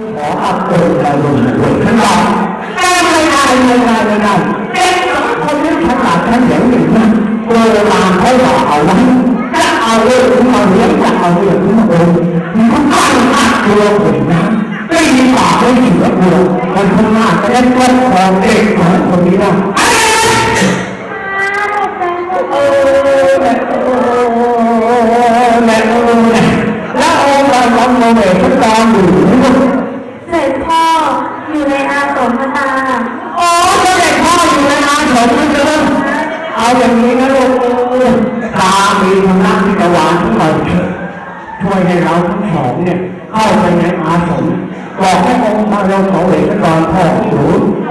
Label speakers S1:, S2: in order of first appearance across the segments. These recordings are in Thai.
S1: ขออับเดทเราดูหน่อยฉันบอกแก้ไม่ได้ไม่ได้ไม่ได้เด็กสองคนนี้ฉลาดฉันเห็นอยู่นะโบราณเขาบอกเอาไว้จะเอาเรื่องที่เราเลี้ยงจะเอาเรื่องที่เราโอนมันก็ตั้งมากตัวผมนะไม่มีปากไม่เสือเบื่อคนข้างหน้าจะได้ต้นคอเด็กของคนนี้นะ อยู่
S2: ในอาสมพระตา
S1: โอ้เด็กพ่ออยู่ในงานผมไม่เจอเอาอย่างนี้นะลูกสามีทางด้านที่จะวางทั้งเราช่วยให้เราทั้งสองเนี่ยเข้าไปในอาสมบอกให้องค์พระเราเสวตกรพ่อหนู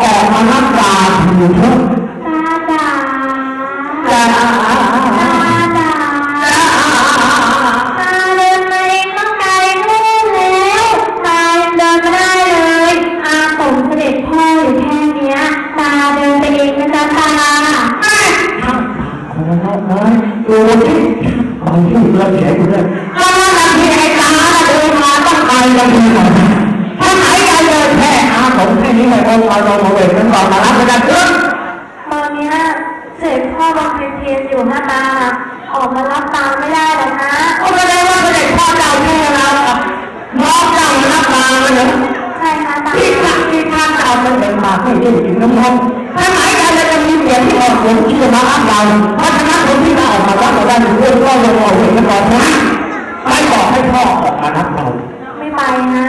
S1: ออกมานับตาถือเถอะ
S2: ตาจ๋า
S1: จ้า
S2: ตาาสมแค่นี้เล
S1: ยองค์พระเราเสวตกรมารับกันเถอะ
S2: ตอนเนี้ยเสด็จพ่อบำเพ็ญเพียรอยู่นะตาออกมารับตาไม่ได้หรอกนะ
S1: ก็แสดงว่าเสด็จพ่อเจ้าแม่เราอะน้องเจ้ามารับมาเลยเหรอ
S2: ใช่ค่ะตา
S1: ที่สักที่ท่านเจ้าเป็นเด็กมาให้ยิ่งถึงน้ำมันถ้าไหนกันเลยจะมีเสียงที่ออกเสียงที่จะมารับเราเพราะฉะนั้นคนที่มาออกมารับเราได้เรื่องก็ยังเอาเห็นกันก่อนนะไม่บอกให้พ่อออกมารับเรา
S2: ไม่ไปนะ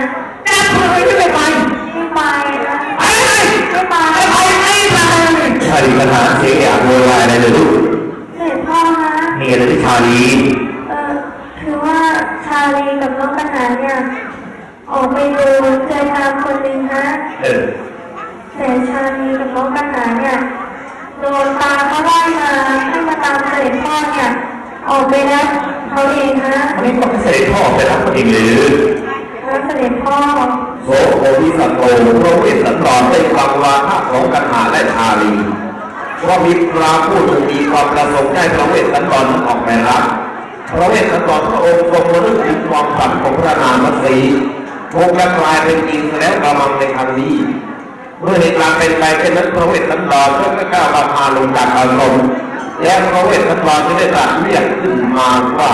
S3: อะไรที่ชาลี
S2: เออคือว่าชาลีกับน้องปัญหาเนี่ยออกไปดูเจอตามคนหนึ่งฮะ
S3: เออ
S2: แต่ชาลีกับน้องปัญหาเนี่ยโดนตาเขาไล่มาให้มาตามเสด็จพ่อเนี่ยออกไปแล้วเขาเองฮะ
S3: อันนี้ก็เสด็จพ่อไปรับคนเองหรือ
S2: แล้วเสด็จพ่อ
S3: โสโภวิสัตโตพระเวสสันดรได้ฟังวาทะของกันหาและชาลี ว่ามีพระผู้ทรงมีความประสงค์ให้พระเวสสันดรนั้นออกไปรับพระเวสสันดรพระองค์ทรงระลึกถึงความฝันของพระนามสีคงจะกลายเป็นจริงแล้วกำลังในครั้งนี้เมื่อเหตุการณ์เป็นไปเช่นนั้นพระเวสสันดรก็ไม่กล้าบาพาลงจากอารมณ์และพระเวสสันดรจะได้ตรัสเรียกขึ้นมาว่า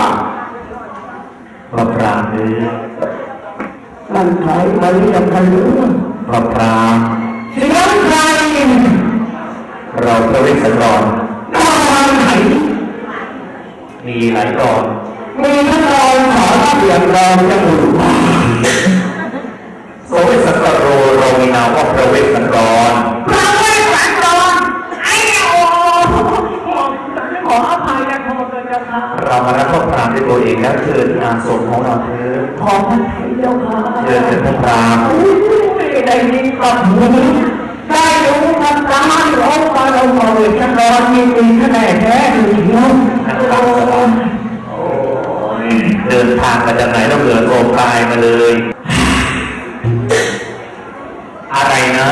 S3: พระพรามเนื้อ
S1: นั่นใครมาเรียกใครหรือ
S3: พระพราม
S1: เสียงใคร
S3: เราพระเวสสันดร
S1: ตอนไหน
S3: มีหลายตอน
S1: มีทั้งรอยขอระเบียบรอยจมูก
S3: โสเวสสันดรโรเรามีนามว่าพระเวสสันดร
S1: พระเวสสันดรไอ้โอ้ขออภัยนะขอเจ้าค่ะ
S3: เรามารับพระพรามด้วยตัวเองแล้วเชิญที่อาสมของเราเถิด
S1: ขอพระไทยเจ้าค่ะ
S3: เชิญเป็นพระพราม
S1: ได้ยินกับหูได้ รู้กับตาโอ้ปาเราเมาเลยฉันรอมีมีคะแนนแท้ดูเชียว
S3: นั่งตักสบายโอ้ยเดินทางมาจากไหนต้องเดินโอบกายมาเลย อะไรนะ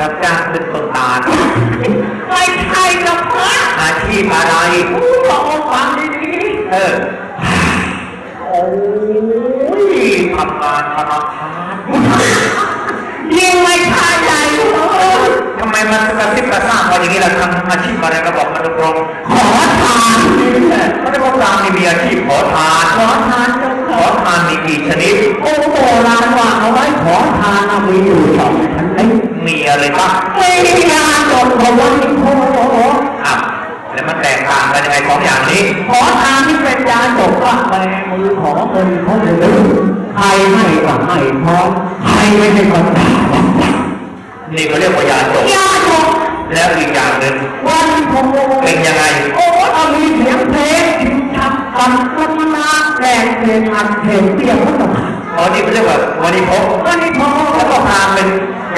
S3: รับจ้างเป็นคนตาล
S1: ไม่ใช่กับพระ
S3: อาชีพอะไร
S1: ขอฟังดี
S3: เออโอ้ย ทำงานธนาคาร
S1: ๆยิ่งไม่ใช่ใหญ่เลย
S3: ทำไมมันกระซิบกระซาบมาอย่างนี้ล่ะทำอาชีพอะไรก็บอกมาตรง
S1: ขอทาน
S3: ๆไม่ได้บอกตามนี่มีอาชีพขอทาน
S1: ขอทานเจ้า
S3: ข
S1: ค่ะ
S3: อทานมีกี่ชนิด
S1: โอ้โบราณว่าเอาไว้ขอทานน่ะมีอยู่สองชนิด
S3: มีอะไรบ้าง
S1: มียาจดเอาไว้โอ้
S3: อะแล้วมันแตกต่างกันยังไงของอย่างนี้
S1: ขอทานที่เป็นยาจดว่าแบมือขอเงินเขาเลย ใครให้ก็ให้พร้อมใครไม่ให้ก็ด่า
S3: นี่เขาเรียกว่ายาจบ
S1: ยาจด
S3: แล้วอีกอย่างหนึ่ง
S1: วันผม
S3: เป็นยังไง
S1: โอ้เอามีเสียงเพลงทับกันลักนาแรงเพลงอัดเพลงเปรี้ยวก็ต้อง
S3: อ๋อนี่เขาเรียกว่าวันิพก
S1: วันนี้พอ
S3: แล้วก็พาเป็น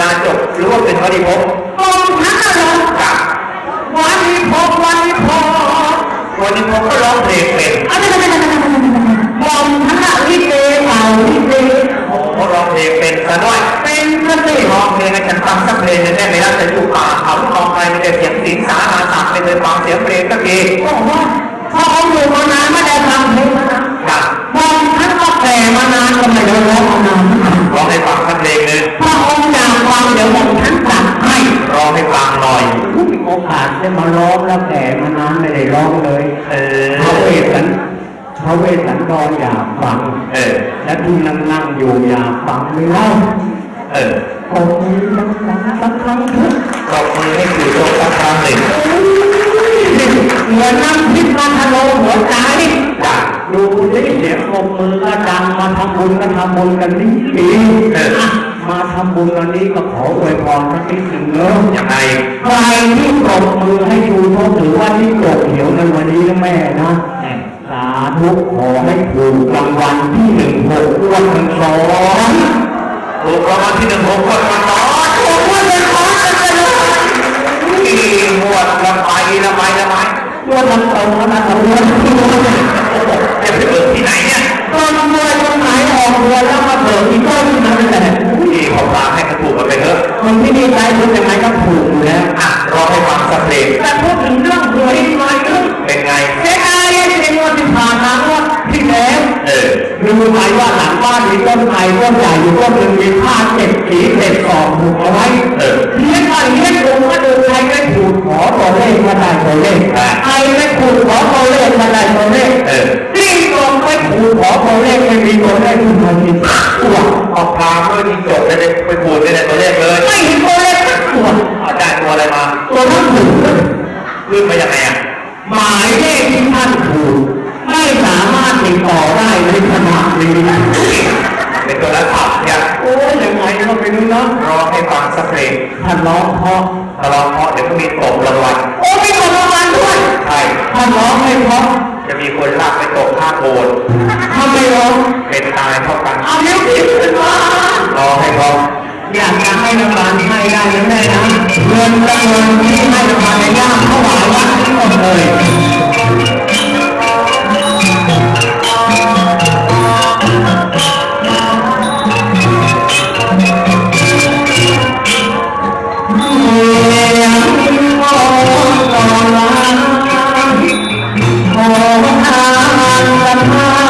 S3: ยาจบหรือว่าเป็นวันิพก
S1: กองทัพเหรอ
S3: กับ
S1: วันนี้พอวันนี้พอ
S3: วันิพกก็ร้องเพลงเป็น
S1: สั
S3: นดร
S1: อยา
S3: ก
S1: ฟัง
S3: เออ
S1: และที่นั่งนั่งๆอยู่อยากฟังไหมเล่า
S3: เออ
S1: ปกมือดังๆสักครั้งเถอะ
S3: ปรบมือให้ครูโจ๊กสักครั้งหนึ่ง
S1: เหมือนน้ำพริกมันทะโลหัวใจ
S3: จ้ะ
S1: ดูสิเสียงปรบมือก็ดังมาทำบุญก็ทำบุญกันนี่ปี
S3: เออ
S1: อะมาทำบุญวันนี้ก็ขออวยพรสักนิดหนึ่งเนอะ
S3: ยังไง
S1: ใครที่ปรบมือให้ชูโทษถือว่าที่โกรธเหี่ยวในวันนี้นะแม่นะ
S3: อืม
S1: สา ธุขอให้ถูกรางวัลที่หนึ่งหกอ้วนทั้งสอง
S3: ถูกรางวัลที่หนึ่งหกคนมาต่อ
S1: ถูกอ้วนทั้งสองกันเลย
S3: ที่หมวดละไปละไปละไป
S1: อ้วนทั้งสองนะทั้งอ้วน
S3: จะไปเปิดที่ไหนเนี่ย
S1: ตอนเมวยตรงไหนออกมวยแล้วมาเบิกอีกต้อนนั่นแหละ
S3: ที่ขอพากให้กระถูกกันไปเถอะ
S1: มันไม่ดีใจคุณยังไงก็ถูกอยู่แล้ว
S3: อะรอให้ฟังสักเพลง
S1: แต่พูดถึงเรื่องหวยอีกหน่อง
S3: เป็นไง
S1: เจ๊อาเองเป็นวันที่ผ่านมางวดที่แล้ว
S3: เออ
S1: รู้ไหมว่าหลังบ้านมีต้นไทรต้นใหญ่อยู่ต้นหนึ่งมีผ้าเจ็ดสีเจ็ดกอบผูกเอาไว้
S3: เลี้
S1: ยงไปเลี้ยงดูก็ดูใครไม่ถูกขอตัวเลขมาได้ตัวเลข
S3: อ่า
S1: ใครไม่ถูกขอตัวเลขมาได้ตัวเลข มี
S3: คนลากไปตกข้างโบสถ์
S1: ถ้าไม่ร้อง
S3: เป็นตายเท่ากัน
S1: เอานิ้วผิดขึ้นมาร
S3: อให้พร้อม
S1: อยากจะให้รางวัลให้ได้นะแม่นะเงินจำนวนที่ให้รางวัลในย่ามเท่าไหร่วัดทั้งหมดเลย Amém.